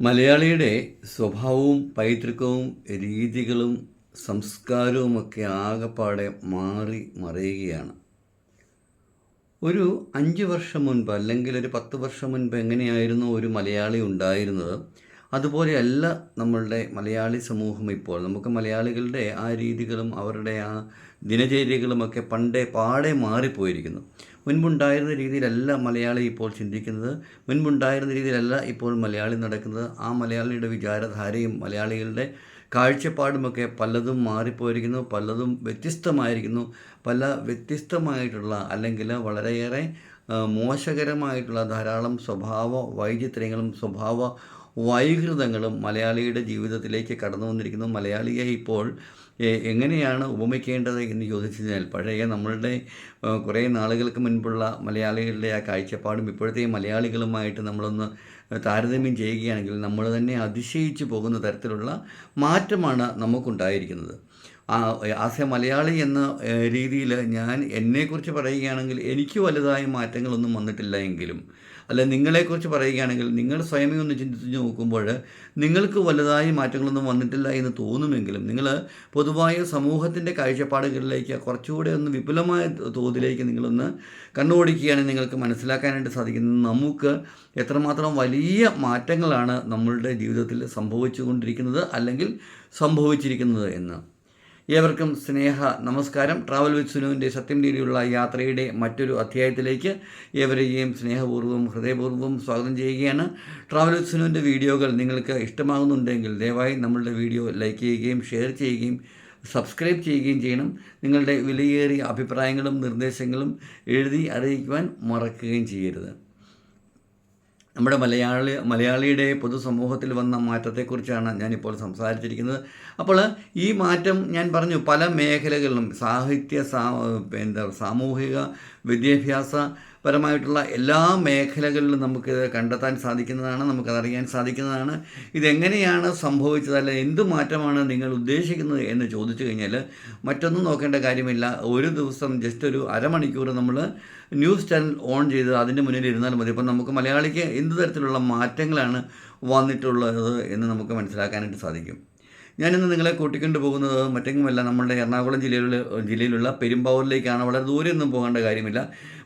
മലയാളിയുടെ സ്വഭാവവും പൈതൃകവും രീതികളും സംസ്കാരവുമൊക്കെ ആകെപ്പാടെ മാറി മറയുകയാണ്. ഒരു അഞ്ച് വർഷം മുൻപ് അല്ലെങ്കിൽ ഒരു പത്ത് വർഷം മുൻപ് എങ്ങനെയായിരുന്നു ഒരു മലയാളി ഉണ്ടായിരുന്നത്? അതുപോലെയല്ല നമ്മളുടെ മലയാളി സമൂഹം ഇപ്പോൾ. നമുക്ക് മലയാളികളുടെ ആ രീതികളും അവരുടെ ആ ദിനചര്യകളുമൊക്കെ പണ്ടേ പാടെ മാറിപ്പോയിരിക്കുന്നു. മുൻപുണ്ടായിരുന്ന രീതിയിലല്ല മലയാളി ഇപ്പോൾ ചിന്തിക്കുന്നത്. മുൻപുണ്ടായിരുന്ന രീതിയിലല്ല ഇപ്പോൾ മലയാളി നടക്കുന്നത്. ആ മലയാളിയുടെ വിചാരധാരയും മലയാളികളുടെ കാഴ്ചപ്പാടുമൊക്കെ പലതും മാറിപ്പോയിരിക്കുന്നു പലതും വ്യത്യസ്തമായിരിക്കുന്നു. പല വ്യത്യസ്തമായിട്ടുള്ള അല്ലെങ്കിൽ വളരെയേറെ മോശകരമായിട്ടുള്ള ധാരാളം സ്വഭാവ വൈചിത്ര്യങ്ങളും സ്വഭാവ വൈകൃതങ്ങളും മലയാളിയുടെ ജീവിതത്തിലേക്ക് കടന്നു വന്നിരിക്കുന്നു. മലയാളിയെ ഇപ്പോൾ എങ്ങനെയാണ് ഉപമിക്കേണ്ടത് എന്ന് ചോദിച്ചു കഴിഞ്ഞാൽ പഴയ നമ്മളുടെ കുറേ നാളുകൾക്ക് മുൻപുള്ള മലയാളികളുടെ ആ കാഴ്ചപ്പാടും ഇപ്പോഴത്തെ മലയാളികളുമായിട്ട് നമ്മളൊന്ന് താരതമ്യം ചെയ്യുകയാണെങ്കിൽ നമ്മൾ തന്നെ അതിശയിച്ചു പോകുന്ന തരത്തിലുള്ള മാറ്റമാണ് നമുക്കുണ്ടായിരിക്കുന്നത്. ആസ് എ മലയാളി എന്ന രീതിയിൽ ഞാൻ എന്നെക്കുറിച്ച് പറയുകയാണെങ്കിൽ എനിക്ക് വലുതായ മാറ്റങ്ങളൊന്നും വന്നിട്ടില്ല എങ്കിലും അല്ല നിങ്ങളെക്കുറിച്ച് പറയുകയാണെങ്കിൽ നിങ്ങൾ സ്വയമേ ഒന്ന് ചിന്തിച്ച് നോക്കുമ്പോൾ നിങ്ങൾക്ക് വലുതായ മാറ്റങ്ങളൊന്നും വന്നിട്ടില്ല എന്ന് തോന്നുമെങ്കിലും നിങ്ങൾ പൊതുവായ സമൂഹത്തിന്റെ കാഴ്ചപ്പാടുകളിലേക്ക് കുറച്ചുകൂടെ ഒന്ന് വിപുലമായ തോതിലേക്ക് നിങ്ങളൊന്ന് കണ്ണോടിക്കുകയാണെങ്കിൽ നിങ്ങൾക്ക് മനസ്സിലാക്കാനായിട്ട് സാധിക്കുന്നത്. നമുക്ക് എത്രമാത്രം വലിയ മാറ്റങ്ങളാണ് നമ്മളുടെ ജീവിതത്തിൽ സംഭവിച്ചുകൊണ്ടിരിക്കുന്നത് അല്ലെങ്കിൽ സംഭവിച്ചിരിക്കുന്നത് എന്ന്. ഏവർക്കും സ്നേഹ നമസ്കാരം. ട്രാവൽ വിത്ത് സുനുവിന്റെ സത്യം രീതിയിലുള്ള യാത്രയുടെ മറ്റൊരു അധ്യായത്തിലേക്ക് ഏവരെയും സ്നേഹപൂർവം ഹൃദയപൂർവം സ്വാഗതം ചെയ്യുകയാണ്. ട്രാവൽ വിത്ത് സുനുവിന്റെ വീഡിയോകൾ നിങ്ങൾക്ക് ഇഷ്ടമാകുന്നുണ്ടെങ്കിൽ ദയവായി നമ്മളുടെ വീഡിയോ ലൈക്ക് ചെയ്യുകയും ഷെയർ ചെയ്യുകയും സബ്സ്ക്രൈബ് ചെയ്യുകയും ചെയ്യണം. നിങ്ങളുടെ വിലയേറിയ അഭിപ്രായങ്ങളും നിർദ്ദേശങ്ങളും എഴുതി അറിയിക്കുവാൻ മറക്കുകയും ചെയ്യരുത്. നമ്മുടെ മലയാളി മലയാളിയുടെ പൊതുസമൂഹത്തിൽ വന്ന മാറ്റത്തെക്കുറിച്ചാണ് ഞാനിപ്പോൾ സംസാരിച്ചിരിക്കുന്നത്. അപ്പോൾ ഈ മാറ്റം ഞാൻ പറഞ്ഞു പല മേഖലകളിലും സാഹിത്യ സാ എന്താ സാമൂഹിക വിദ്യാഭ്യാസ പരമായിട്ടുള്ള എല്ലാ മേഖലകളിലും നമുക്ക് കണ്ടെത്താൻ സാധിക്കുന്നതാണ് നമുക്കതറിയാൻ സാധിക്കുന്നതാണ്. ഇതെങ്ങനെയാണ് സംഭവിച്ചത് അല്ല എന്ത് മാറ്റമാണ് നിങ്ങൾ ഉദ്ദേശിക്കുന്നത് എന്ന് ചോദിച്ചു കഴിഞ്ഞാൽ മറ്റൊന്നും നോക്കേണ്ട കാര്യമില്ല. ഒരു ദിവസം ജസ്റ്റ് ഒരു അരമണിക്കൂർ നമ്മൾ ന്യൂസ് ചാനൽ ഓൺ ചെയ്ത് അതിന്റെ മുന്നിൽ ഇരുന്നാൽ മതി. അപ്പം നമുക്ക് മലയാളിക്ക് എന്ത് തരത്തിലുള്ള മാറ്റങ്ങളാണ് വന്നിട്ടുള്ളത് എന്ന് നമുക്ക് മനസ്സിലാക്കാനായിട്ട് സാധിക്കും. ഞാനിന്ന് നിങ്ങളെ കൂട്ടിക്കൊണ്ട് പോകുന്നത് മറ്റെങ്ങുമല്ല നമ്മളുടെ എറണാകുളം ജില്ലയിലുള്ള ജില്ലയിലുള്ള പെരുമ്പാവൂരിലേക്കാണ്. വളരെ ദൂരെയൊന്നും പോകേണ്ട കാര്യമില്ല.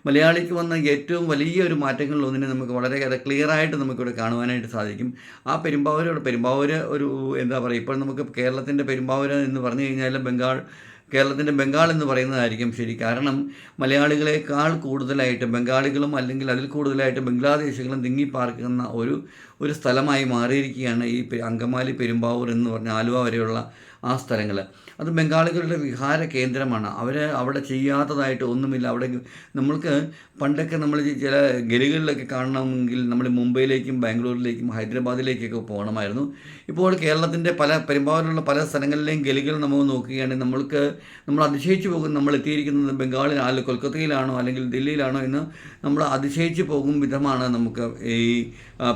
മലയാളിക്ക് വന്ന ഏറ്റവും വലിയ ഒരു മാറ്റങ്ങളിൽ ഒന്നിനെ നമുക്ക് വളരെ വളരെയേറെ ക്ലിയറായിട്ട് നമുക്കിവിടെ കാണുവാനായിട്ട് സാധിക്കും. ആ പെരുമ്പാവൂരോട് പെരുമ്പാവൂർ ഒരു എന്താ പറയുക ഇപ്പോൾ നമുക്ക് കേരളത്തിന്റെ പെരുമ്പാവൂർ എന്ന് പറഞ്ഞു കഴിഞ്ഞാൽ ബംഗാൾ കേരളത്തിന്റെ ബംഗാൾ എന്ന് പറയുന്നതായിരിക്കും ശരി. കാരണം മലയാളികളെക്കാൾ കൂടുതലായിട്ട് ബംഗാളികളും അല്ലെങ്കിൽ അതിൽ കൂടുതലായിട്ട് ബംഗ്ലാദേശികളും തിങ്ങി പാർക്കുന്ന ഒരു ഒരു സ്ഥലമായി മാറിയിരിക്കുകയാണ് ഈ അങ്കമാലി പെരുമ്പാവൂർ എന്ന് പറഞ്ഞ ആലുവ വരെയുള്ള ആ സ്ഥലങ്ങൾ. അത് ബംഗാളികളുടെ വിഹാര കേന്ദ്രമാണ്. അവർ അവിടെ ചെയ്യാത്തതായിട്ട് ഒന്നുമില്ല. അവിടെ നമ്മൾക്ക് പണ്ടൊക്കെ നമ്മൾ ചില ഗലികളിലൊക്കെ കാണണമെങ്കിൽ നമ്മൾ മുംബൈയിലേക്കും ബാംഗ്ലൂരിലേക്കും ഹൈദരാബാദിലേക്കൊക്കെ പോകണമായിരുന്നു. ഇപ്പോൾ കേരളത്തിന്റെ പല പെരുമ്പാവൂരിലുള്ള പല സ്ഥലങ്ങളിലെയും ഗലികൾ നമ്മൾ നോക്കുകയാണെങ്കിൽ നമ്മൾക്ക് നമ്മൾ അതിശയിച്ചു പോകും നമ്മൾ എത്തിയിരിക്കുന്നത് ബംഗാളിൽ അല്ല കൊൽക്കത്തയിലാണോ അല്ലെങ്കിൽ ദില്ലിയിലാണോ എന്ന് നമ്മൾ അതിശയിച്ചു പോകും വിധമാണ് നമുക്ക് ഈ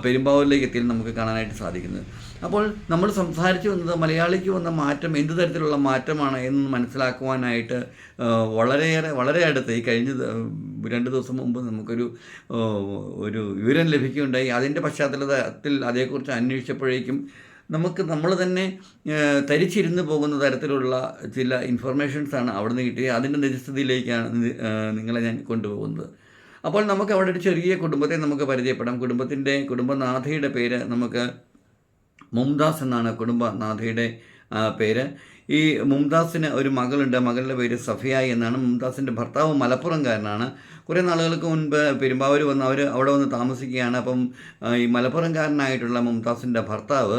പെരുമ്പാവൂരിലേക്ക് എത്തിയാൽ നമുക്ക് കാണാനായിട്ട് സാധിക്കുന്നത്. അപ്പോൾ നമ്മൾ സംസാരിച്ചു വന്നത് മലയാളിക്ക് വന്ന മാറ്റം എന്ത് തരത്തിലുള്ള മാറ്റമാണ് എന്ന് മനസ്സിലാക്കുവാനായിട്ട് വളരെയേറെ വളരെ അടുത്ത് ഈ കഴിഞ്ഞ രണ്ട് ദിവസം മുമ്പ് നമുക്കൊരു ഒരു വിവരം ലഭിക്കുകയുണ്ടായി. അതിന്റെ പശ്ചാത്തലത്തിൽ അതേക്കുറിച്ച് അന്വേഷിച്ചപ്പോഴേക്കും നമുക്ക് നമ്മൾ തന്നെ തരിച്ചിരുന്ന് പോകുന്ന തരത്തിലുള്ള ചില ഇൻഫർമേഷൻസാണ് അവിടെ നിന്ന് കിട്ടിയത്. അതിന്റെ നിജസ്ഥിതിയിലേക്കാണ് നിങ്ങളെ ഞാൻ കൊണ്ടുപോകുന്നത്. അപ്പോൾ നമുക്ക് അവിടെ ഒരു ചെറിയ കുടുംബത്തെ നമുക്ക് പരിചയപ്പെടാം. കുടുംബത്തിന്റെ കുടുംബനാഥയുടെ പേര് നമുക്ക് മുംതാസ് എന്നാണ് കുടുംബനാഥയുടെ പേര്. ഈ മുംതാസിന് ഒരു മകളുണ്ട്. മകളുടെ പേര് സഫിയ എന്നാണ്. മുംതാസിന്റെ ഭർത്താവ് മലപ്പുറംകാരനാണ്. കുറേ നാളുകൾക്ക് മുൻപ് പെരുമ്പാവൂർ വന്ന് അവർ അവിടെ വന്ന് താമസിക്കുകയാണ്. അപ്പം ഈ മലപ്പുറംകാരനായിട്ടുള്ള മുംതാസിന്റെ ഭർത്താവ്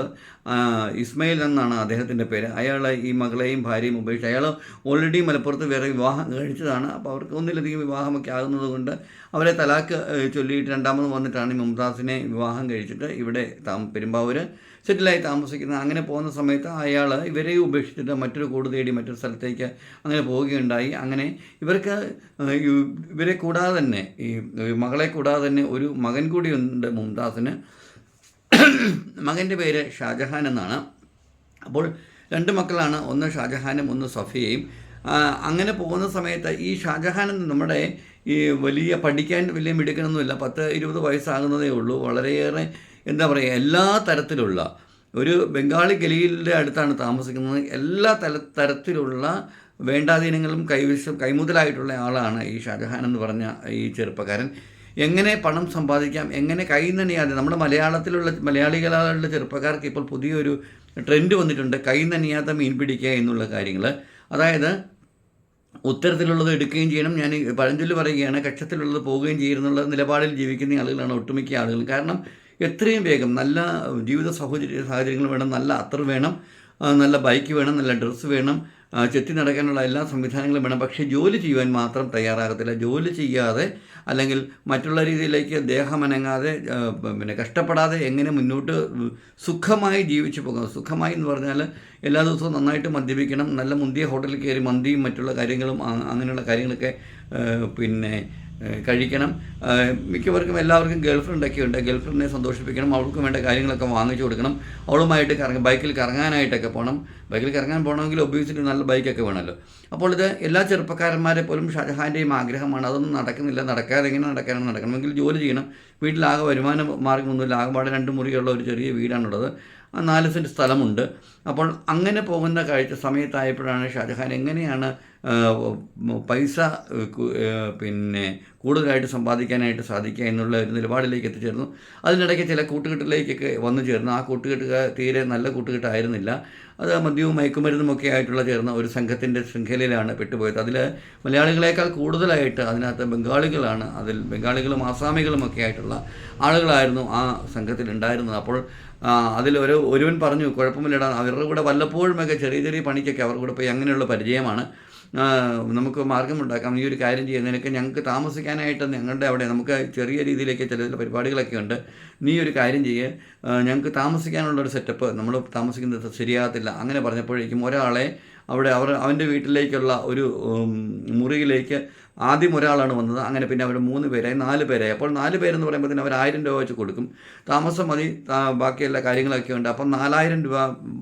ഇസ്മയിൽ എന്നാണ് അദ്ദേഹത്തിന്റെ പേര്. അയാൾ ഈ മകളെയും ഭാര്യയും ഉപേക്ഷിച്ച് അയാൾ ഓൾറെഡി മലപ്പുറത്ത് വേറെ വിവാഹം കഴിച്ചതാണ്. അപ്പോൾ അവർക്ക് ഒന്നിലധികം വിവാഹമൊക്കെ ആകുന്നത് കൊണ്ട് അവരെ തലാക്ക് ചൊല്ലിയിട്ട് രണ്ടാമത് വന്നിട്ടാണ് മുംതാസിനെ വിവാഹം കഴിച്ചിട്ട് ഇവിടെ താമ പെരുമ്പാവൂർ സെറ്റിലായി താമസിക്കുന്നത്. അങ്ങനെ പോകുന്ന സമയത്ത് അയാൾ ഇവരെ ഉപേക്ഷിച്ചിട്ട് മറ്റൊരു കൂട് തേടി മറ്റൊരു സ്ഥലത്തേക്ക് അങ്ങനെ പോവുകയുണ്ടായി. അങ്ങനെ ഇവർക്ക് ഇവരെ കൂടാതെ തന്നെ ഈ മകളെ കൂടാതെ തന്നെ ഒരു മകൻ കൂടിയുണ്ട് മുംതാസിന്. മകന്റെ പേര് ഷാജഹാൻ എന്നാണ്. അപ്പോൾ രണ്ട് മക്കളാണ്. ഒന്ന് ഷാജഹാനും ഒന്ന് സഫിയയും. അങ്ങനെ പോകുന്ന സമയത്ത് ഈ ഷാജഹാൻ നമ്മുടെ ഈ വലിയ പഠിക്കാൻ വലിയ മിടുക്കനൊന്നുമില്ല. പത്ത് ഇരുപത് വയസ്സാകുന്നതേ ഉള്ളൂ. വളരെയേറെ എന്താ പറയുക എല്ലാ തരത്തിലുള്ള ഒരു ബംഗാളി ഗലിയിലെ അടുത്താണ് താമസിക്കുന്നത്. എല്ലാ തല തരത്തിലുള്ള വേണ്ടാധീനങ്ങളും കൈവശം കൈമുതലായിട്ടുള്ള ആളാണ് ഈ ഷാജഹാൻ എന്ന് പറഞ്ഞ ഈ ചെറുപ്പക്കാരൻ. എങ്ങനെ പണം സമ്പാദിക്കാം എങ്ങനെ കൈ നനിയാതെ നമ്മുടെ മലയാളത്തിലുള്ള മലയാളികളുടെ ചെറുപ്പക്കാർക്ക് ഇപ്പോൾ പുതിയൊരു ട്രെൻഡ് വന്നിട്ടുണ്ട്. കൈ മീൻ പിടിക്കുക എന്നുള്ള കാര്യങ്ങൾ അതായത് ഉത്തരത്തിലുള്ളത് എടുക്കുകയും ചെയ്യണം. ഞാൻ പഴഞ്ചൊല്ലി പറയുകയാണ് കക്ഷത്തിലുള്ളത് പോവുകയും ചെയ്യുന്നുള്ള നിലപാടിൽ ജീവിക്കുന്ന ആളുകളാണ് ഒട്ടുമിക്ക ആളുകൾ കാരണം എത്രയും വേഗം നല്ല ജീവിത സാഹചര്യ സാഹചര്യങ്ങൾ വേണം നല്ല അത്ര വേണം. നല്ല ബൈക്ക് വേണം നല്ല ഡ്രസ്സ് വേണം ചെത്തി നടക്കാനുള്ള എല്ലാ സംവിധാനങ്ങളും വേണം. പക്ഷേ ജോലി ചെയ്യുവാൻ മാത്രം തയ്യാറാകത്തില്ല. ജോലി ചെയ്യാതെ അല്ലെങ്കിൽ മറ്റുള്ള രീതിയിലേക്ക് ദേഹമനങ്ങാതെ പിന്നെ കഷ്ടപ്പെടാതെ എങ്ങനെ മുന്നോട്ട് സുഖമായി ജീവിച്ചു പോകാം? സുഖമായി എന്ന് പറഞ്ഞാൽ എല്ലാ ദിവസവും നന്നായിട്ട് മദ്യപിക്കണം നല്ല മുന്തിയ ഹോട്ടലിൽ കയറി മന്തിയും മറ്റുള്ള കാര്യങ്ങളും അങ്ങനെയുള്ള കാര്യങ്ങളൊക്കെ പിന്നെ കഴിക്കണം. മിക്കവർക്കും എല്ലാവർക്കും ഗേൾ ഫ്രണ്ടൊക്കെ ഉണ്ട്. ഗേൾ ഫ്രണ്ടിനെ സന്തോഷിപ്പിക്കണം. അവൾക്ക് വേണ്ട കാര്യങ്ങളൊക്കെ വാങ്ങിച്ചു കൊടുക്കണം. അവളുമായിട്ട് കറങ്ങി ബൈക്കിൽ കറങ്ങാനായിട്ടൊക്കെ പോകണം ബൈക്കിൽ കറങ്ങാൻ പോകണമെങ്കിൽ ഒബ്വിയസ്ലി നല്ല ബൈക്കൊക്കെ വേണമല്ലോ. അപ്പോൾ ഇത് എല്ലാ ചെറുപ്പക്കാരന്മാരെ പോലും ഷാജഹാന്റെയും ആഗ്രഹമാണ്. അതൊന്നും നടക്കുന്നില്ല. നടക്കാതെ എങ്ങനെ നടക്കാനും നടക്കണമെങ്കിൽ ജോലി ചെയ്യണം. വീട്ടിലാകെ വരുമാന മാർഗമൊന്നുമില്ല ആകെപാടെ രണ്ട് മുറിയുള്ള ഒരു ചെറിയ വീടാണുള്ളത്. നാല് സെന്റ് സ്ഥലമുണ്ട്. അപ്പോൾ അങ്ങനെ പോകുന്ന കാഴ്ച സമയത്തായപ്പോഴാണ് ഷാജഹാൻ എങ്ങനെയാണ് പൈസ പിന്നെ കൂടുതലായിട്ട് സമ്പാദിക്കാനായിട്ട് സാധിക്കുക എന്നുള്ള ഒരു നിലപാടിലേക്ക് എത്തിച്ചേർന്നു. അതിനിടയ്ക്ക് ചില കൂട്ടുകെട്ടിലേക്കൊക്കെ വന്നു ചേർന്നു. ആ കൂട്ടുകെട്ട് തീരെ നല്ല കൂട്ടുകെട്ടായിരുന്നില്ല. അത് മദ്യവും മയക്കുമരുന്നും ഒക്കെ ആയിട്ടുള്ള ചേർന്ന ഒരു സംഘത്തിന്റെ ശൃംഖലയിലാണ് പെട്ടുപോയത്. അതിൽ മലയാളികളെക്കാൾ കൂടുതലായിട്ട് അതിനകത്ത് ബംഗാളികളാണ് അതിൽ ബംഗാളികളും ആസാമികളും ഒക്കെ ആയിട്ടുള്ള ആളുകളായിരുന്നു ആ സംഘത്തിൽ ഉണ്ടായിരുന്നത് അപ്പോൾ അതിൽ ഒരു ഒരുവൻ പറഞ്ഞു കുഴപ്പമില്ലടാ അവരുടെ കൂടെ വല്ലപ്പോഴുമൊക്കെ ചെറിയ ചെറിയ പണിക്കൊക്കെ അവരുടെ കൂടെ പോയി അങ്ങനെയുള്ള പരിചയമാണ്. നമുക്ക് മാർഗമുണ്ടാക്കാം. ഈ ഒരു കാര്യം ചെയ്യുക നിനക്ക് ഞങ്ങൾക്ക് താമസിക്കാനായിട്ട് ഞങ്ങളുടെ അവിടെ നമുക്ക് ചെറിയ രീതിയിലേക്ക് ചില ചില പരിപാടികളൊക്കെ ഉണ്ട്. നീ ഒരു കാര്യം ചെയ്യേ. ആ, ഞങ്ങൾക്ക് താമസിക്കാനുള്ള ഒരു സെറ്റപ്പ് നമ്മൾ താമസിക്കുന്നത് ശരിയാകത്തില്ല. അങ്ങനെ പറഞ്ഞപ്പോഴേക്കും ഒരാളെ അവിടെ അവർ അവന്റെ വീട്ടിലേക്കുള്ള ഒരു മുറിയിലേക്ക് ആദ്യം ഒരാളാണ് വന്നത്. അങ്ങനെ പിന്നെ അവർ മൂന്ന് പേരായി നാല് പേരായി. അപ്പോൾ നാല് പേരെന്ന് പറയുമ്പോൾ തന്നെ അവർ ആയിരം രൂപ വെച്ച് കൊടുക്കും. താമസം മതി ബാക്കിയെല്ലാ കാര്യങ്ങളൊക്കെ ഉണ്ട്. അപ്പം നാലായിരം രൂപ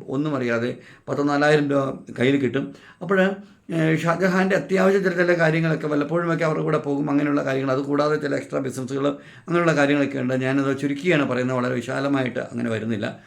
ഒന്നും അറിയാതെ പത്ത് നാലായിരം രൂപ കയ്യിൽ കിട്ടും. അപ്പോൾ ഷാജഹാന്റെ അത്യാവശ്യ ചില ചില കാര്യങ്ങളൊക്കെ വല്ലപ്പോഴുമൊക്കെ അവരുടെ കൂടെ പോകും അങ്ങനെയുള്ള കാര്യങ്ങൾ. അതുകൂടാതെ ചില എക്സ്ട്രാ ബിസിനസ്സുകൾ അങ്ങനെയുള്ള കാര്യങ്ങളൊക്കെ ഉണ്ട്. ഞാനത് ചുരുക്കിയാണ് പറയുന്നത്. വളരെ വിശാലമായിട്ട് അങ്ങനെ വരുന്നില്ല.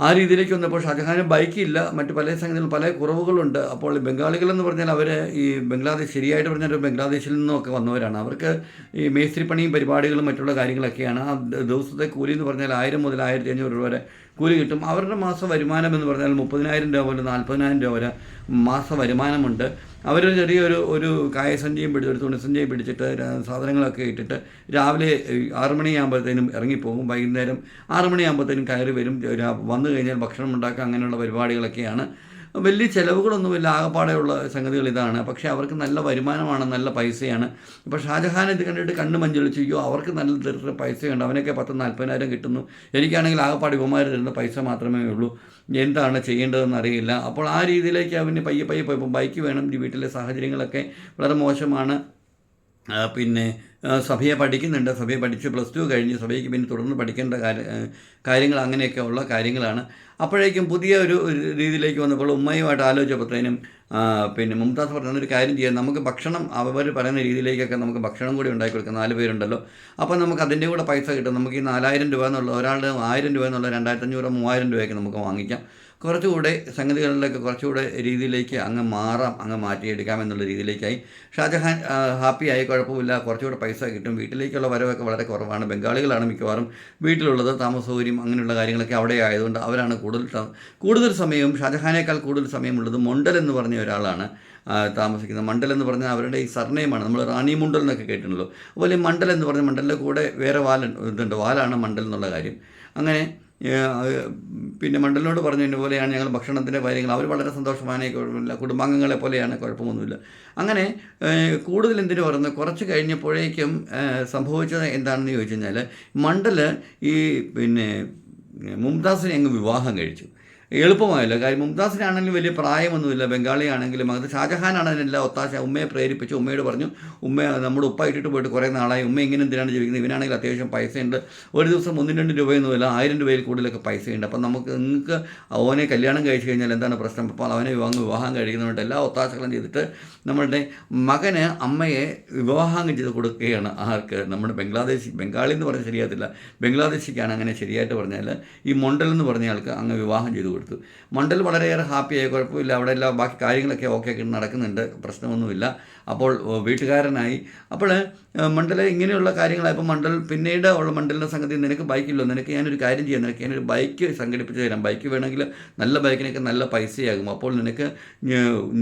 ആ രീതിയിലേക്ക് വന്നപ്പോൾ ഷാജഹാന് ബൈക്കില്ല മറ്റു പല സംഗതികളും പല കുറവുകളുണ്ട്. അപ്പോൾ ബംഗാളികളെന്ന് പറഞ്ഞാൽ അവർ ഈ ബംഗ്ലാദേശ് ശരിയായിട്ട് പറഞ്ഞാൽ ബംഗ്ലാദേശിൽ നിന്നൊക്കെ വന്നവരാണ്. അവർക്ക് ഈ മേസ്ത്രിപ്പണിയും പരിപാടികളും മറ്റുള്ള കാര്യങ്ങളൊക്കെയാണ്. ആ ദിവസത്തെ കൂലി എന്ന് പറഞ്ഞാൽ ആയിരം മുതൽ ആയിരത്തി അഞ്ഞൂറ് രൂപ വരെ കൂലി കിട്ടും. അവരുടെ മാസ വരുമാനം എന്ന് പറഞ്ഞാൽ മുപ്പതിനായിരം രൂപ മുതൽ നാൽപ്പതിനായിരം രൂപ വരെ മാസ വരുമാനമുണ്ട്. അവർ ചെറിയൊരു ഒരു കായസഞ്ചിയും പിടിച്ച് ഒരു തുണിസഞ്ചിയും പിടിച്ചിട്ട് സാധനങ്ങളൊക്കെ ഇട്ടിട്ട് രാവിലെ ആറു മണിയാകുമ്പോഴത്തേനും ഇറങ്ങിപ്പോകും. വൈകുന്നേരം ആറു മണിയാകുമ്പോഴത്തേനും കയറി വരും. വന്നു കഴിഞ്ഞാൽ ഭക്ഷണം ഉണ്ടാക്കുക അങ്ങനെയുള്ള പരിപാടികളൊക്കെയാണ്. വലിയ ചിലവുകളൊന്നുമില്ല ആകപ്പാടെയുള്ള സംഗതികൾ ഇതാണ്. പക്ഷേ അവർക്ക് നല്ല വരുമാനമാണ് നല്ല പൈസയാണ്. ഇപ്പോൾ ഷാജഹാൻ ഇത് കണ്ടിട്ട് കണ്ണ് മഞ്ചൊളിച്ച്. അയ്യോ അവർക്ക് നല്ല ദരിദ്ര പൈസയുണ്ട്. അവനൊക്കെ പത്ത് നാൽപ്പതിനായിരം കിട്ടുന്നു. എനിക്കാണെങ്കിൽ ആകപ്പാട് ഇവന്മാർ തരുന്ന പൈസ മാത്രമേ ഉള്ളൂ. എന്താണ് ചെയ്യേണ്ടതെന്ന് അറിയില്ല. അപ്പോൾ ആ രീതിയിലേക്ക് അവന് പയ്യെ പയ്യെ പോയി. ഇപ്പം ബൈക്ക് വേണം. വീട്ടിലെ സാഹചര്യങ്ങളൊക്കെ വളരെ മോശമാണ്. പിന്നെ സഭയെ പഠിക്കുന്നുണ്ട്. സഭയെ പഠിച്ച് പ്ലസ് ടു കഴിഞ്ഞ് സഭയ്ക്ക് പിന്നെ തുടർന്ന് പഠിക്കേണ്ട കാര്യങ്ങൾ അങ്ങനെയൊക്കെ ഉള്ള കാര്യങ്ങളാണ്. അപ്പോഴേക്കും പുതിയ ഒരു രീതിയിലേക്ക് വന്നപ്പോൾ ഉമ്മയുമായിട്ട് ആലോചിച്ചപ്പോഴത്തേനും പിന്നെ മുംതാസ് പറഞ്ഞ ഒരു കാര്യം ചെയ്യാം. നമുക്ക് ഭക്ഷണം അവർ പറയുന്ന രീതിയിലേക്കൊക്കെ നമുക്ക് ഭക്ഷണം കൂടി ഉണ്ടാക്കി കൊടുക്കാം. നാല് പേരുണ്ടല്ലോ. അപ്പോൾ നമുക്ക് അതിന്റെ കൂടെ പൈസ കിട്ടും. നമുക്ക് ഈ നാലായിരം രൂപ എന്നുള്ള ഒരാളുടെ ആയിരം രൂപ എന്നുള്ള രണ്ടായിരത്തഞ്ഞൂറ് മൂവായിരം രൂപയൊക്കെ നമുക്ക് വാങ്ങിക്കാം. കുറച്ചുകൂടെ സംഗതികളിലൊക്കെ കുറച്ചുകൂടെ രീതിയിലേക്ക് അങ്ങ് മാറാം അങ്ങ് മാറ്റിയെടുക്കാം എന്നുള്ള രീതിയിലേക്കായി. ഷാജഹാൻ ഹാപ്പി ആയി കുഴപ്പമില്ല. കുറച്ചുകൂടെ പൈസ കിട്ടും. വീട്ടിലേക്കുള്ള വരവൊക്കെ വളരെ കുറവാണ്. ബംഗാളികളാണ് മിക്കവാറും വീട്ടിലുള്ളത്. താമസ സൗകര്യം അങ്ങനെയുള്ള കാര്യങ്ങളൊക്കെ അവിടെ ആയതുകൊണ്ട് അവരാണ് കൂടുതൽ കൂടുതൽ സമയവും ഷാജഹാനേക്കാൾ കൂടുതൽ സമയമുള്ളത് മൊണ്ടൽ എന്ന് പറഞ്ഞ ഒരാളാണ് താമസിക്കുന്നത്. മണ്ഡൽ എന്ന് പറഞ്ഞാൽ അവരുടെ ഈ സർനെയിമാണ്. നമ്മൾ റാണി മുണ്ടൽ എന്നൊക്കെ കേട്ടിട്ടുള്ളൂ അതുപോലെ മണ്ഡൽ എന്ന് പറഞ്ഞ മണ്ഡലിന്റെ കൂടെ വേറെ വാലൻ ഇതുണ്ട്. വാലാണ് മണ്ഡൽ എന്നുള്ള കാര്യം. അങ്ങനെ പിന്നെ മണ്ഡലിനോട് പറഞ്ഞു ഇന്ന പോലെയാണ് ഞങ്ങൾ ഭക്ഷണത്തിന്റെ കാര്യങ്ങൾ. അവർ വളരെ സന്തോഷമാണ്. കുഴപ്പമില്ല കുടുംബാംഗങ്ങളെ പോലെയാണ് കുഴപ്പമൊന്നുമില്ല. അങ്ങനെ കൂടുതൽ എന്തിനു പറഞ്ഞു കുറച്ച് കഴിഞ്ഞപ്പോഴേക്കും സംഭവിച്ചത് എന്താണെന്ന് ചോദിച്ചു കഴിഞ്ഞാൽ മണ്ഡൽ ഈ പിന്നെ മുംതാസിനെ അങ്ങ് വിവാഹം കഴിച്ചു. എളുപ്പമായല്ലോ. കാര്യം മുംതാസിനാണെങ്കിലും വലിയ പ്രായമൊന്നുമില്ല. ബംഗാളിയാണെങ്കിലും അത് ഷാജഹാനാണ് അതിനെല്ലാം ഒത്താശ. ഉമ്മയെ പ്രേരിപ്പിച്ച്. ഉമ്മയോട് പറഞ്ഞു ഉമ്മ നമ്മുടെ ഉപ്പ ഇട്ടിട്ട് പോയിട്ട് കുറേ നാളായി. ഉമ്മ ഇങ്ങനെ എന്തിനാണ് ജീവിക്കുന്നത്? ഇവനാണെങ്കിൽ അത്യാവശ്യം പൈസയുണ്ട്. ഒരു ദിവസം ഒന്നും രണ്ട് രൂപയൊന്നുമില്ല ആയിരം രൂപയിൽ കൂടുതലൊക്കെ പൈസയുണ്ട്. അപ്പം നമുക്ക് നിങ്ങൾക്ക് അവനെ കല്യാണം കഴിച്ചു കഴിഞ്ഞാൽ എന്താണ് പ്രശ്നം? അപ്പോൾ അവനെ വിവാഹം വിവാഹം കഴിക്കുന്നതുകൊണ്ട് എല്ലാ ഒത്താശകളും ചെയ്തിട്ട് നമ്മളുടെ മകന് അമ്മയെ വിവാഹം ചെയ്ത് കൊടുക്കുകയാണ് ആർക്ക്? നമ്മുടെ ബംഗ്ലാദേശി ബംഗാളി എന്ന് പറഞ്ഞാൽ ശരിയാകത്തില്ല. ബംഗ്ലാദേശിക്കാണ് അങ്ങനെ ശരിയായിട്ട് പറഞ്ഞാൽ ഈ മൊണ്ടൽ എന്ന് പറഞ്ഞ ആൾക്ക് അങ്ങ് വിവാഹം ചെയ്ത് കൊടുത്തു. മണ്ടൽ വളരെയേറെ ഹാപ്പിയായി കുഴപ്പമില്ല. അവിടെ എല്ലാം ബാക്കി കാര്യങ്ങളൊക്കെ ഓക്കെ നടക്കുന്നുണ്ട്. പ്രശ്നമൊന്നുമില്ല. അപ്പോൾ വീട്ടുകാരനായി. അപ്പോൾ മണ്ഡല ഇങ്ങനെയുള്ള കാര്യങ്ങളായപ്പോൾ മണ്ഡൽ പിന്നീട് ഉള്ള മണ്ഡലിന്റെ സംഗതി നിനക്ക് ബൈക്കില്ലോ. നിനക്ക് ഞാനൊരു കാര്യം ചെയ്യാം. നിനക്ക് ഞാനൊരു ബൈക്ക് സംഘടിപ്പിച്ച് തരാം. ബൈക്ക് വേണമെങ്കിൽ നല്ല ബൈക്കിനൊക്കെ നല്ല പൈസയാകും. അപ്പോൾ നിനക്ക്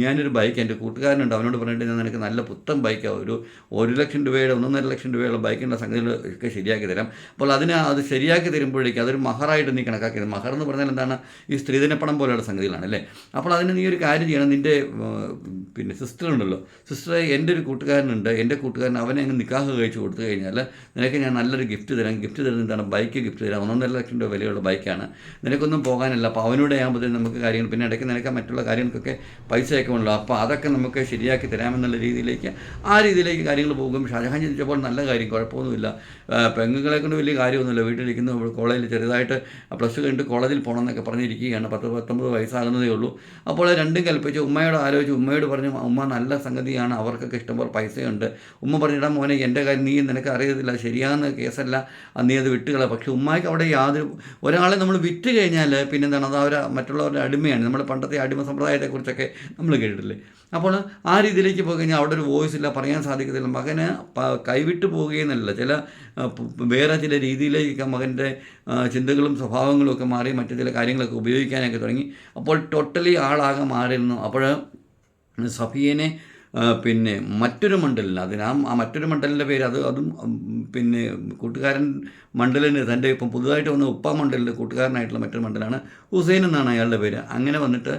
ഞാനൊരു ബൈക്ക് എന്റെ കൂട്ടുകാരനുണ്ട്. അവനോട് പറഞ്ഞിട്ട് ഞാൻ നിനക്ക് നല്ല പുത്തൻ ബൈക്കാണ് ഒരു ഒരു ലക്ഷം രൂപയുടെ ഒന്നൊന്നര ലക്ഷം രൂപയുള്ള ബൈക്കിന്റെ സംഗതികൾ ഒക്കെ ശരിയാക്കി തരാം. അപ്പോൾ അതിനെ അത് ശരിയാക്കി തരുമ്പോഴേക്കും അതൊരു മഹറായിട്ട് നീ കണക്കാക്കിയത് മഹർ എന്ന് പറഞ്ഞാൽ എന്താണ്? ഈ സ്ത്രീധനപ്പണം പോലെയുള്ള സംഗതികളാണ് അല്ലേ? അപ്പോൾ അതിന് നീ ഒരു കാര്യം ചെയ്യണം. നിന്റെ പിന്നെ സിസ്റ്റർ ഉണ്ടല്ലോ. സിസ്റ്റർ എന്റെ ഒരു കൂട്ടുകാരനുണ്ട്. എന്റെ കൂട്ടുകാരൻ അവനെ അങ്ങ് നിക്കാഹ് കഴിച്ച് കൊടുത്തു കഴിഞ്ഞാൽ നിനക്ക് ഞാൻ നല്ലൊരു ഗിഫ്റ്റ് തരാം. ഗിഫ്റ്റ് തരുന്നത് എന്താണ്? ബൈക്ക് ഗിഫ്റ്റ് തരാം. ഒന്നൊന്നര ലക്ഷം രൂപ വിലയുള്ള ബൈക്കാണ് നിനക്കൊന്നും പോകാനല്ല. അപ്പോൾ അവനോട് നമുക്ക് കാര്യങ്ങൾ പിന്നെ ഇടയ്ക്ക് നിനക്ക് മറ്റുള്ള കാര്യങ്ങൾക്കൊക്കെ പൈസയൊക്കെ ഉള്ളൂ അപ്പോൾ അതൊക്കെ നമുക്ക് ശരിയാക്കി തരാമെന്നുള്ള രീതിയിലേക്ക് ആ രീതിയിലേക്ക് കാര്യങ്ങൾ പോകും. ഷാജഹാൻ ചിന്തിച്ചപ്പോൾ നല്ല കാര്യം. കുഴപ്പമൊന്നുമില്ല. പെങ്ങുകളെ കൊണ്ട് വലിയ കാര്യമൊന്നുമില്ല. വീട്ടിലിരിക്കുന്നു. കോളേജിൽ ചെറുതായിട്ട് പ്ലസ് ടു കഴിഞ്ഞിട്ട് കോളേജിൽ പോകണം എന്നൊക്കെ പറഞ്ഞിരിക്കുകയാണ്. പത്ത് പത്തൊമ്പത് വയസ്സാകുന്നതേ ഉള്ളൂ. അപ്പോൾ രണ്ടും കൽപ്പിച്ച്. ഉമ്മയോട് ആലോചിച്ച്. ഉമ്മയോട് പറഞ്ഞു ഉമ്മ നല്ല സംഗതിയാണ്. അവർക്കൊക്കെ ഇഷ്ടംപോലെ പൈസയുണ്ട്. ഉമ്മ പറഞ്ഞിടാൻ മോനെ എന്റെ കാര്യം? നീ നിനക്ക് അറിയത്തില്ല. ശരിയാകുന്ന കേസല്ല. നീ അത് വിട്ടുകള പക്ഷെ ഉമ്മായിക്ക് അവിടെ യാതൊരു ഒരാളെ നമ്മൾ വിറ്റ് കഴിഞ്ഞാൽ പിന്നെന്താണ്? അത് അവർ മറ്റുള്ളവരുടെ അടിമയാണ്. നമ്മൾ പണ്ടത്തെ അടിമ സമ്പ്രദായത്തെക്കുറിച്ചൊക്കെ നമ്മൾ കേട്ടിട്ടില്ലേ? അപ്പോൾ ആ രീതിയിലേക്ക് പോയി കഴിഞ്ഞാൽ അവിടെ ഒരു വോയിസ് ഇല്ല. പറയാൻ സാധിക്കത്തില്ല. മകന് കൈവിട്ട് പോവുകയെന്നല്ല. ചില വേറെ ചില രീതിയിലേക്ക് മകന്റെ ചിന്തകളും സ്വഭാവങ്ങളും ഒക്കെ മാറി മറ്റു ചില കാര്യങ്ങളൊക്കെ ഉപയോഗിക്കാനൊക്കെ തുടങ്ങി. അപ്പോൾ ടോട്ടലി ആളാകെ മാറിയിരുന്നു. അപ്പോൾ സഫിയനെ പിന്നെ മറ്റൊരു മണ്ഡലിന് അതിന് ആ മറ്റൊരു മണ്ഡലിന്റെ പേര് അത് അതും പിന്നെ കൂട്ടുകാരൻ മണ്ഡലിന് തന്റെ ഇപ്പം പുതുതായിട്ട് വന്ന ഉപ്പ മണ്ഡലിൽ കൂട്ടുകാരനായിട്ടുള്ള മറ്റൊരു മണ്ഡലാണ് ഹുസൈൻ എന്നാണ് അയാളുടെ പേര്. അങ്ങനെ വന്നിട്ട്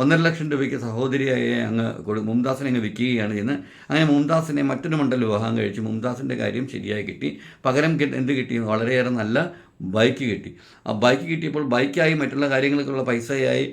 ഒന്നര ലക്ഷം രൂപയ്ക്ക് സഹോദരിയായ അങ്ങ് കൊടു മുംതാസിനെ അങ്ങ് വിൽക്കുകയാണ് ചെയ്യുന്നത് അങ്ങനെ മുംതാസിനെ മറ്റൊരു മണ്ഡലം വിവാഹം കഴിച്ച് മുംതാസിന്റെ കാര്യം ശരിയായി കിട്ടി. പകരം എന്ത് കിട്ടി? വളരെയേറെ നല്ല ബൈക്ക് കിട്ടി. ആ ബൈക്ക് കിട്ടിയപ്പോൾ ബൈക്കായി മറ്റുള്ള കാര്യങ്ങൾക്കുള്ള പൈസയായി.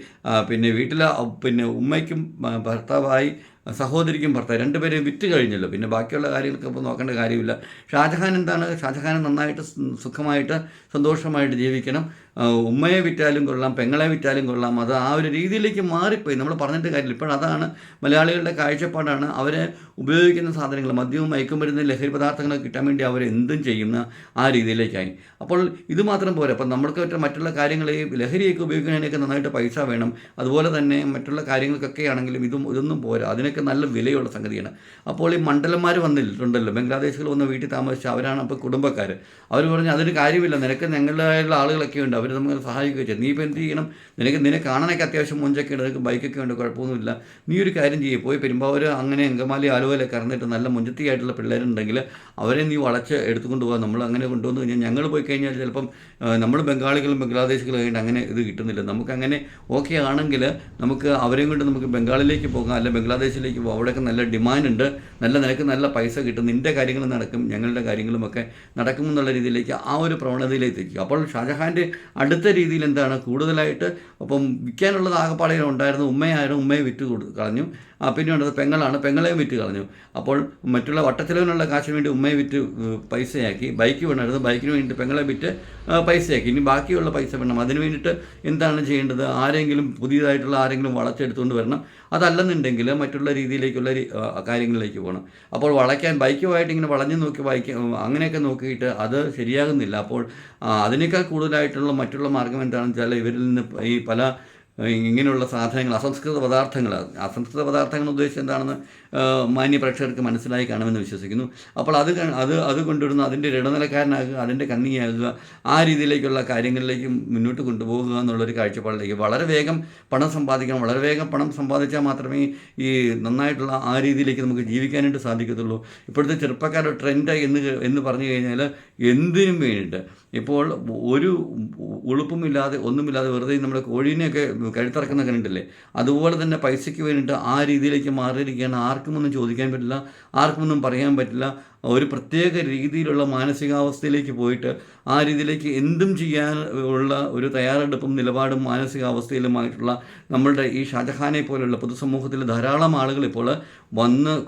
പിന്നെ വീട്ടിലെ പിന്നെ ഉമ്മയ്ക്കും ഭർത്താവായി സഹോദരിക്കും ഭർത്താവ് രണ്ടുപേരെയും വിറ്റ് കഴിഞ്ഞല്ലോ. പിന്നെ ബാക്കിയുള്ള കാര്യങ്ങൾക്ക് ഇപ്പോൾ നോക്കേണ്ട കാര്യമില്ല. ഷാജഹാൻ എന്താണ്? ഷാജഹാൻ നന്നായിട്ട് സുഖമായിട്ട് സന്തോഷമായിട്ട് ജീവിക്കണം. ഉമ്മയെ വിറ്റാലും കൊള്ളാം പെങ്ങളെ വിറ്റാലും കൊള്ളാം. അത് ആ ഒരു രീതിയിലേക്ക് മാറിപ്പോയി. നമ്മൾ പറഞ്ഞിട്ട് കാര്യമില്ല. ഇപ്പോൾ അതാണ് മലയാളികളുടെ കാഴ്ചപ്പാടാണ്. അവരെ ഉപയോഗിക്കുന്ന സാധനങ്ങൾ മദ്യവും മയക്കുമരുന്ന് ലഹരി പദാർത്ഥങ്ങളൊക്കെ കിട്ടാൻ വേണ്ടി അവർ എന്തും ചെയ്യുന്ന ആ രീതിയിലേക്കായി. അപ്പോൾ ഇത് മാത്രം പോരാ. അപ്പം നമ്മൾക്ക് മറ്റു മറ്റുള്ള കാര്യങ്ങൾ ഈ ലഹരിയൊക്കെ ഉപയോഗിക്കുന്നതിനൊക്കെ നന്നായിട്ട് പൈസ വേണം. അതുപോലെ തന്നെ മറ്റുള്ള കാര്യങ്ങൾക്കൊക്കെ ആണെങ്കിലും ഇതും ഇതൊന്നും പോരാ. അതിനൊക്കെ നല്ല വിലയുള്ള സംഗതിയാണ്. അപ്പോൾ ഈ മണ്ഡലന്മാർ വന്നിട്ടുണ്ടല്ലോ. ബംഗ്ലാദേശികൾ വന്ന് വീട്ടിൽ താമസിച്ച് അവരാണ് അപ്പോൾ കുടുംബക്കാർ അവർ പറഞ്ഞു അതിന് കാര്യമില്ല. നിനക്ക് ഞങ്ങളുടേതായുള്ള ആളുകളൊക്കെ ഉണ്ട്. അവർ നമുക്ക് സഹായിക്കുകയും ചെയ്യും. നീ ഇപ്പോൾ എന്ത് ചെയ്യണം? നിനക്ക് നിന്നെ കാണാനൊക്കെ അത്യാവശ്യം മുഞ്ചൊക്കെ ഉണ്ട്. നിനക്ക് ബൈക്കൊക്കെ ഉണ്ട്. കുഴപ്പമൊന്നുമില്ല. നീ ഒരു കാര്യം ചെയ്യും. പോയി പെരുമ്പാവൂർ അങ്ങനെ അങ്കമാലി ആലുവയിലൊക്കെ കറന്നിട്ട് നല്ല മുഞ്ചത്തിയായിട്ടുള്ള പിള്ളേരുണ്ടെങ്കിൽ അവരെ നീ വളച്ച് എടുത്തുകൊണ്ട് പോകാം നമ്മൾ അങ്ങനെ കൊണ്ടുവന്ന് കഴിഞ്ഞാൽ ഞങ്ങൾ പോയി കഴിഞ്ഞാൽ ചിലപ്പം നമ്മൾ ബംഗാളികളും ബംഗ്ലാദേശികളും ആയിട്ട് അങ്ങനെ ഇത് കിട്ടുന്നില്ല. നമുക്കങ്ങനെ ഓക്കെ ആണെങ്കിൽ നമുക്ക് അവരെയും കൊണ്ട് നമുക്ക് ബംഗാളിലേക്ക് പോകാം. അല്ല ബംഗ്ലാദേശിലേക്ക് പോകും അവിടെയൊക്കെ നല്ല ഡിമാൻഡ് ഉണ്ട് നല്ല നിനക്ക് നല്ല പൈസ കിട്ടും. നിന്റെ കാര്യങ്ങൾ നടക്കും. ഞങ്ങളുടെ കാര്യങ്ങളുമൊക്കെ നടക്കുമെന്നുള്ള രീതിയിലേക്ക് ആ ഒരു പ്രവണതയിലേക്ക് എത്തിക്കും. അപ്പോൾ ഷാജഹാന്റെ അടുത്ത രീതിയിൽ എന്താണ്? കൂടുതലായിട്ട് അപ്പം വിൽക്കാനുള്ളത് ആകപ്പാടെ ഉണ്ടായിരുന്നു ഉമ്മയായിരുന്നു ഉമ്മയെ വിറ്റ് കൊടുത്തു കളഞ്ഞു. ആ പിന്നെ ഉണ്ടത് പെങ്ങളാണ് പെങ്ങളെയും വിറ്റ് കളഞ്ഞു. അപ്പോൾ മറ്റുള്ള വട്ടച്ചിലവിനുള്ള കാശിന് വേണ്ടി ഉമ്മയെ വിറ്റ് പൈസയാക്കി. ബൈക്ക് വേണമായിരുന്നു ബൈക്കിന് വേണ്ടിയിട്ട് പെങ്ങളെ വിറ്റ് പൈസയാക്കി. ഇനി ബാക്കിയുള്ള പൈസ വേണം. അതിന് വേണ്ടിയിട്ട് എന്താണ് ചെയ്യേണ്ടത്? ആരെങ്കിലും പുതിയതായിട്ടുള്ള ആരെങ്കിലും വളച്ചെടുത്തുകൊണ്ട് വരണം. അതല്ലെന്നുണ്ടെങ്കിൽ മറ്റുള്ള രീതിയിലേക്കുള്ള കാര്യങ്ങളിലേക്ക് പോകണം. അപ്പോൾ വളയ്ക്കാൻ ബൈക്കുമായിട്ട് ഇങ്ങനെ വളഞ്ഞു നോക്കി വായിക്കാൻ അങ്ങനെയൊക്കെ നോക്കിയിട്ട് അത് ശരിയാകുന്നില്ല. അപ്പോൾ അതിനേക്കാൾ കൂടുതലായിട്ടുള്ള മറ്റുള്ള മാർഗം എന്താണെന്ന് വെച്ചാൽ ഇവരിൽ നിന്ന് ഈ പല ഇങ്ങനെയുള്ള സാധനങ്ങൾ അസംസ്കൃത പദാർത്ഥങ്ങൾ. അസംസ്കൃത പദാർത്ഥങ്ങൾ ഉദ്ദേശിച്ച് എന്താണെന്ന് ആ, മാന്യ പ്രേക്ഷകർക്ക് മനസ്സിലായി കാണുമെന്ന് വിശ്വസിക്കുന്നു. അപ്പോൾ അത് അത് അത് കൊണ്ടുവരുന്ന അതിന്റെ ഇടനിലക്കാരനാകുക അതിന്റെ കണ്ണിയാകുക ആ രീതിയിലേക്കുള്ള കാര്യങ്ങളിലേക്ക് മുന്നോട്ട് കൊണ്ടുപോകുക എന്നുള്ളൊരു കാഴ്ചപ്പാടിലേക്ക് വളരെ വേഗം പണം സമ്പാദിക്കണം. വളരെ വേഗം പണം സമ്പാദിച്ചാൽ മാത്രമേ ഈ നന്നായിട്ടുള്ള ആ രീതിയിലേക്ക് നമുക്ക് ജീവിക്കാനായിട്ട് സാധിക്കത്തുള്ളൂ. ഇപ്പോഴത്തെ ചെറുപ്പക്കാരുടെ ട്രെൻഡ് എന്ന് എന്ന് പറഞ്ഞു കഴിഞ്ഞാൽ എന്തിനും വേണ്ടിയിട്ട്. ഇപ്പോൾ ഒരു ഉളുപ്പുമില്ലാതെ ഒന്നുമില്ലാതെ വെറുതെ നമ്മുടെ കോഴീനെയൊക്കെ കഴുത്തിറക്കുന്ന കണ്ടിട്ടില്ലേ? അതുപോലെ തന്നെ പൈസയ്ക്ക് വേണ്ടിയിട്ട് ആ രീതിയിലേക്ക് മാറിയിരിക്കുകയാണ് ആർക്കും ഒന്നും ചോദിക്കാൻ പറ്റില്ല ആർക്കും ഒന്നും പറയാൻ പറ്റില്ല. ഒരു പ്രത്യേക രീതിയിലുള്ള മാനസികാവസ്ഥയിലേക്ക് പോയിട്ട് ആ രീതിയിലേക്ക് എന്തും ചെയ്യാൻ ഉള്ള ഒരു തയ്യാറെടുപ്പും നിലപാടും മാനസികാവസ്ഥയിലുമായിട്ടുള്ള നമ്മളുടെ ഈ ഷാജഹാനെ പോലെയുള്ള പൊതുസമൂഹത്തിൽ ധാരാളം ആളുകൾ ഇപ്പോൾ വന്ന്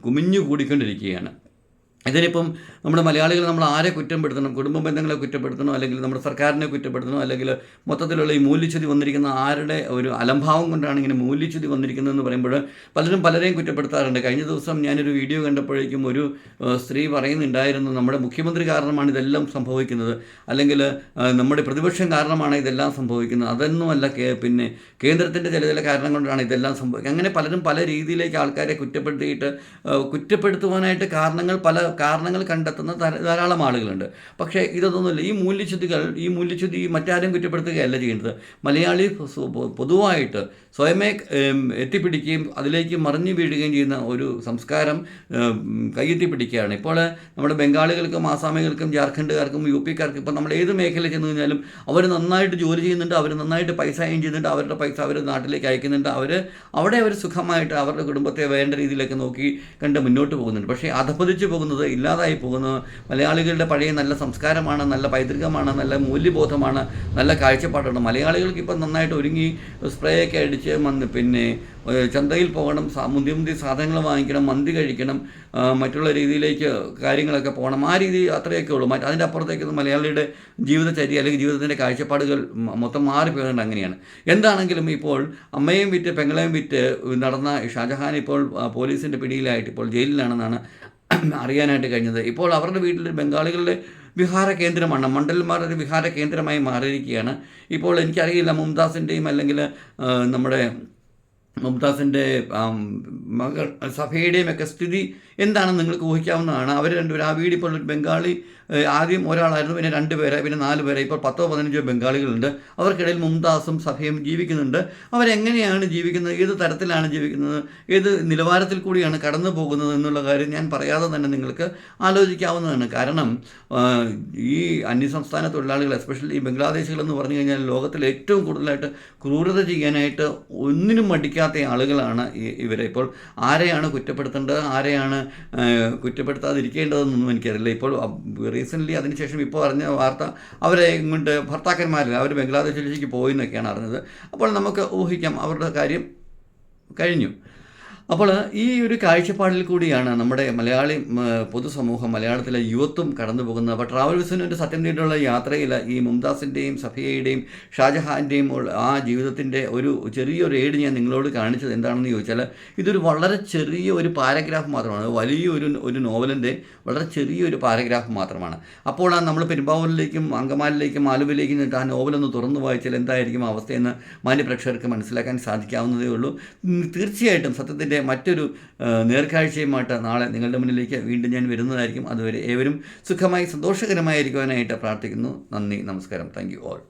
കുമിഞ്ഞു കൂടിക്കൊണ്ടിരിക്കുകയാണ് ഇതിനിപ്പം നമ്മുടെ മലയാളികൾ നമ്മൾ ആരെ കുറ്റപ്പെടുത്തണം? കുടുംബ ബന്ധങ്ങളെ കുറ്റപ്പെടുത്തണോ? അല്ലെങ്കിൽ നമ്മുടെ സർക്കാരിനെ കുറ്റപ്പെടുത്തണോ? അല്ലെങ്കിൽ മൊത്തത്തിലുള്ള ഈ മൂല്യച്യുതി വന്നിരിക്കുന്ന ആരുടെ ഒരു അലംഭാവം കൊണ്ടാണ് ഇങ്ങനെ മൂല്യച്യുതി വന്നിരിക്കുന്നതെന്ന് പറയുമ്പോൾ പലരും പലരെയും കുറ്റപ്പെടുത്താറുണ്ട്. കഴിഞ്ഞ ദിവസം ഞാനൊരു വീഡിയോ കണ്ടപ്പോഴേക്കും ഒരു സ്ത്രീ പറയുന്നുണ്ടായിരുന്നു നമ്മുടെ മുഖ്യമന്ത്രി കാരണമാണ് ഇതെല്ലാം സംഭവിക്കുന്നത്. അല്ലെങ്കിൽ നമ്മുടെ പ്രതിപക്ഷം കാരണമാണ് ഇതെല്ലാം സംഭവിക്കുന്നത്. അതൊന്നുമല്ല പിന്നെ കേന്ദ്രത്തിന്റെ ചില ചില കാരണം കൊണ്ടാണ് ഇതെല്ലാം സംഭവിക്കുന്നത് അങ്ങനെ പലരും പല രീതിയിലേക്ക് ആൾക്കാരെ കുറ്റപ്പെടുത്തിയിട്ട് കുറ്റപ്പെടുത്തുവാനായിട്ട് കാരണങ്ങൾ പല കാരണങ്ങൾ കണ്ടെത്തുന്ന ധാരാളം ആളുകളുണ്ട്. പക്ഷേ ഇതൊന്നുമില്ല ഈ മൂല്യച്യുതികൾ ഈ മൂല്യച്യുതി മറ്റാരും കുറ്റപ്പെടുത്തുകയല്ല ചെയ്യുന്നത്. മലയാളി പൊതുവായിട്ട് സ്വയമേ എത്തിപ്പിടിക്കുകയും അതിലേക്ക് മറിഞ്ഞു വീഴുകയും ചെയ്യുന്ന ഒരു സംസ്കാരം കയ്യെത്തി പിടിക്കുകയാണ് ഇപ്പോൾ നമ്മുടെ ബംഗാളികൾക്കും ആസാമികൾക്കും ജാർഖണ്ഡുകാർക്കും യു പിക്കാർക്കും ഇപ്പോൾ നമ്മൾ ഏത് മേഖലയിൽ ചെന്ന് കഴിഞ്ഞാലും അവർ നന്നായിട്ട് ജോലി ചെയ്യുന്നുണ്ട് അവർ നന്നായിട്ട് പൈസ അയൻ ചെയ്യുന്നുണ്ട് അവരുടെ പൈസ അവർ നാട്ടിലേക്ക് അയക്കുന്നുണ്ട് അവർ അവിടെ അവർ സുഖമായിട്ട് അവരുടെ കുടുംബത്തെ വേണ്ട രീതിയിലൊക്കെ നോക്കി കണ്ട് മുന്നോട്ട് പോകുന്നുണ്ട്. പക്ഷേ അധപ്പതിച്ച് പോകുന്നത് ഇല്ലാതായി പോകുന്നത് മലയാളികളുടെ പഴയ നല്ല സംസ്കാരമാണ് നല്ല പൈതൃകമാണ് നല്ല മൂല്യബോധമാണ് നല്ല കാഴ്ചപ്പാടാണ്. മലയാളികൾക്ക് ഇപ്പം നന്നായിട്ട് ഒരുങ്ങി സ്പ്രേയൊക്കെ അടിച്ച് വന്ന് പിന്നെ ചന്തയിൽ പോകണം മുന്തി മുന്തി സാധനങ്ങൾ വാങ്ങിക്കണം മന്തി കഴിക്കണം മറ്റുള്ള രീതിയിലേക്ക് കാര്യങ്ങളൊക്കെ പോകണം. ആ രീതി അത്രയൊക്കെ ഉള്ളൂ. മറ്റ് അതിന്റെ അപ്പുറത്തേക്ക് മലയാളിയുടെ ജീവിതചര്യ അല്ലെങ്കിൽ ജീവിതത്തിന്റെ കാഴ്ചപ്പാടുകൾ മൊത്തം മാറിപ്പോയത് അങ്ങനെയാണ്. എന്താണെങ്കിലും ഇപ്പോൾ അമ്മയും വിറ്റ് പെങ്ങളെയും വിറ്റ് നടന്ന ഷാജഹാൻ ഇപ്പോൾ പോലീസിന്റെ പിടിയിലായിട്ട് ഇപ്പോൾ ജയിലിലാണെന്നാണ് അറിയാനായിട്ട് കഴിഞ്ഞത്. ഇപ്പോൾ അവരുടെ വീട്ടിൽ ബംഗാളികളുടെ വിഹാര കേന്ദ്രമാണ്. മണ്ഡലന്മാർ ഒരു വിഹാര കേന്ദ്രമായി മാറിയിരിക്കുകയാണ്. ഇപ്പോൾ എനിക്കറിയില്ല മുംതാസിന്റെയും അല്ലെങ്കിൽ നമ്മുടെ മുംതാസിന്റെ മകൾ സഭയുടെയും ഒക്കെ സ്ഥിതി എന്താണെന്ന് നിങ്ങൾക്ക് ഊഹിക്കാവുന്നതാണ്. അവർ രണ്ടുപേരും ആ വീട് ഇപ്പോൾ ബംഗാളി ആദ്യം ഒരാളായിരുന്നു പിന്നെ രണ്ട് പേരെ പിന്നെ നാല് പേരെ ഇപ്പോൾ പത്തോ പതിനഞ്ചോ ബംഗാളികളുണ്ട്. അവർക്കിടയിൽ മുംതാസും സഭയും ജീവിക്കുന്നുണ്ട്. അവരെങ്ങനെയാണ് ജീവിക്കുന്നത്? ഏത് തരത്തിലാണ് ജീവിക്കുന്നത്? ഏത് നിലവാരത്തിൽ കൂടിയാണ് കടന്നു പോകുന്നത് എന്നുള്ള കാര്യം ഞാൻ പറയാതെ തന്നെ നിങ്ങൾക്ക് ആലോചിക്കാവുന്നതാണ്. കാരണം ഈ അന്യസംസ്ഥാന തൊഴിലാളികൾ എസ്പെഷ്യലി ഈ ബംഗ്ലാദേശികൾ എന്ന് പറഞ്ഞു കഴിഞ്ഞാൽ ലോകത്തിൽ ഏറ്റവും കൂടുതലായിട്ട് ക്രൂരത ചെയ്യാനായിട്ട് ഒന്നിനും മടിക്കാത്ത ആളുകളാണ് ഇവരെ ഇപ്പോൾ. ആരെയാണ് കുറ്റപ്പെടുത്തേണ്ടത്? ആരെയാണ് കുറ്റപ്പെടുത്താതിരിക്കേണ്ടതെന്നൊന്നും എനിക്കറിയില്ല. ഇപ്പോൾ റീസെന്റ്ലി അതിനുശേഷം ഇപ്പോൾ അറിഞ്ഞ വാർത്ത അവരെ ഇങ്ങോട്ട് ഭർത്താക്കന്മാരില്ല അവർ ബംഗ്ലാദേശിലേക്ക് പോയി എന്നൊക്കെയാണ് അറിഞ്ഞത്. അപ്പോൾ നമുക്ക് ഊഹിക്കാം അവരുടെ കാര്യം കഴിഞ്ഞു. അപ്പോൾ ഈ ഒരു കാഴ്ചപ്പാടിൽ കൂടിയാണ് നമ്മുടെ മലയാളി പൊതുസമൂഹം മലയാളത്തിലെ യുവത്വം കടന്നു പോകുന്നത്. അപ്പോൾ ട്രാവൽ സത്യം നേരിട്ടുള്ള യാത്രയിൽ ഈ മുംതാസിന്റെയും സഫിയയുടെയും ഷാജഹാന്റെയും ആ ജീവിതത്തിന്റെ ഒരു ചെറിയൊരു ഏഡ് ഞാൻ നിങ്ങളോട് കാണിച്ചത് എന്താണെന്ന് ചോദിച്ചാൽ ഇതൊരു വളരെ ചെറിയ ഒരു പാരഗ്രാഫ് മാത്രമാണ്. വലിയൊരു ഒരു നോവലിന്റെ വളരെ ചെറിയൊരു പാരഗ്രാഫ് മാത്രമാണ്. അപ്പോൾ നമ്മൾ പെരുമ്പാവൂരിലേക്കും അങ്കമാലിലേക്കും ആലുവയിലേക്കും ആ നോവലൊന്ന് തുറന്നു വായിച്ചാൽ എന്തായിരിക്കും അവസ്ഥയെന്ന് മാന്യപ്രേക്ഷകർക്ക് മനസ്സിലാക്കാൻ സാധിക്കാവുന്നതേ ഉള്ളൂ. തീർച്ചയായിട്ടും സത്യത്തിന്റെ മറ്റൊരു നേർക്കാഴ്ചയുമായിട്ട് നാളെ നിങ്ങളുടെ മുന്നിലേക്ക് വീണ്ടും ഞാൻ വരുന്നതായിരിക്കും. അതുവരെ ഏവരും സുഖമായി സന്തോഷകരമായിരിക്കുവാനായിട്ട് പ്രാർത്ഥിക്കുന്നു. നന്ദി നമസ്കാരം. Thank you all